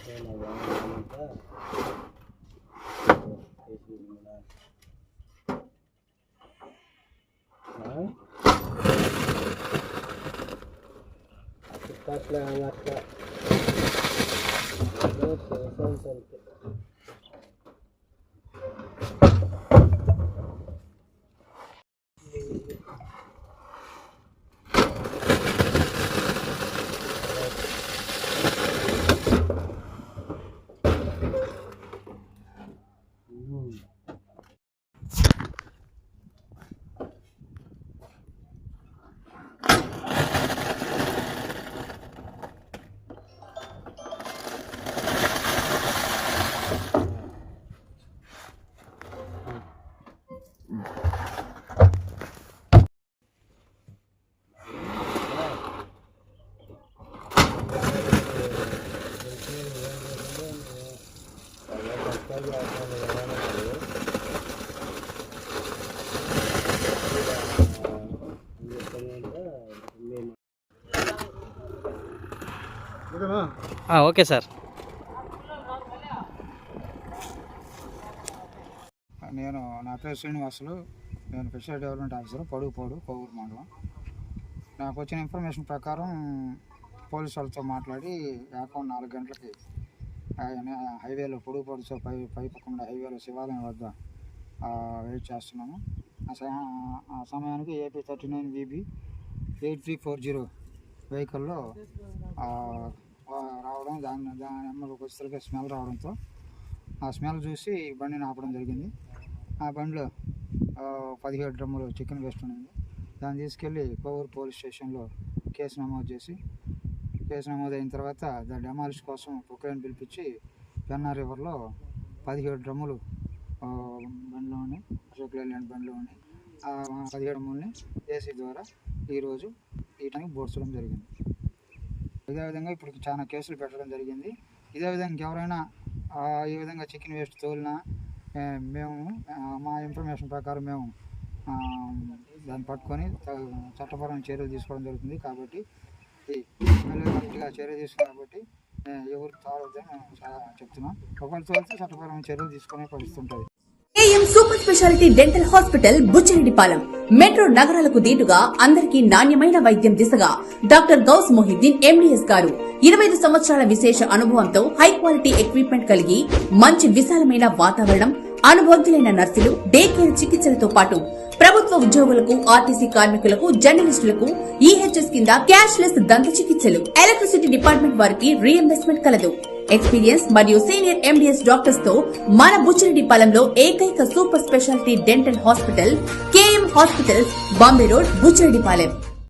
Hospital Bombay road Buchireddipalem అట్లా అట్లా ఆ, ఓకే సార్. నేను నా పేరు శ్రీనివాసులు. నేను fisher development officer Padugupodu Kovur మండలం. నాకు వచ్చిన ఇన్ఫర్మేషన్ ప్రకారం పోలీసు వాళ్ళతో మాట్లాడి అకౌంట్ నాలుగు గంటలకి హైవేలో పొడుగు పొడుచు పై పైపకుండా హైవేలో శివాలయం వద్ద వెయిట్ చేస్తున్నాము. ఆ ఆ సమయానికి A P thirty nine B B eight three four zero వెహికల్లో రావడం దాని దాని అమ్మలోకి వచ్చేసరికి స్మెల్ రావడంతో ఆ స్మెల్ చూసి బండిని ఆపడం జరిగింది. ఆ బండిలో పదిహేడు డ్రమ్ములు చికెన్ వేస్ట్ ఉంది దాన్ని తీసుకెళ్ళి కోవూరు పోలీస్ స్టేషన్లో కేసు నమోదు చేసి కేసు నమోదు అయిన తర్వాత దాని డెమాలిష్ కోసం కుక్కలను పిలిపించి పెన్నా రివర్లో పదిహేడు డ్రమ్ములు ఆ, ఉన్నాయి. అశోక్ లేలాండ్ బండిలో ఉన్నాయి. ఆ పదిహేడు డ్రమ్ముల్ని ఏసీ ద్వారా ఈరోజు తీయటానికి బోర్చడం జరిగింది. ఇదే విధంగా ఇప్పుడు చాలా కేసులు పెట్టడం జరిగింది. ఇదే విధంగా ఎవరైనా ఈ విధంగా చికెన్ వేస్ట్ తోలినా మేము మా ఇన్ఫర్మేషన్ ప్రకారం మేము దాన్ని పట్టుకొని చట్టపరమైన చర్యలు తీసుకోవడం జరుగుతుంది. కాబట్టి కాబట్టి స్మెల్ చర్య తీసుకున్నాం కాబట్టి ఎవరు తాగొద్దని చెప్తున్నాం. తోలితే చట్టపరమైన చర్యలు తీసుకునే పరిస్థితి ఉంటుంది. K M super speciality dental hospital Buchireddipalem. Metro నగరాలకు దీటుగా అందరికీ నాణ్యమైన వైద్యం దిశగా డాక్టర్ గౌస్ మొహిద్దీన్ ఎండిఎస్ గారు. ఇరవై ఐదు సంవత్సరాల విశేష అనుభవంతో హై క్వాలిటీ ఎక్విప్మెంట్ కలిగి మంచి విశాలమైన వాతావరణం అనుభవజ్ఞులైన నర్సులు డే కేర్ చికిత్సలతో పాటు ప్రభుత్వ ఉద్యోగులకు ఆర్టీసీ కార్మికులకు జర్నలిస్టులకు ఈహెచ్ఎస్ కింద క్యాష్ లెస్ దంత చికిత్సలు. ఎలక్ట్రిసిటీ డిపార్ట్మెంట్ వారికి రీఎంబర్స్మెంట్ కలదు. ఎక్స్పీరియన్స్ మరియు సీనియర్ ఎండిఎస్ డాక్టర్స్తో మన బుచ్చిరెడ్డిపాలెంలో ఏకైక super speciality dental hospital K M hospital Bombay road Buchireddipalem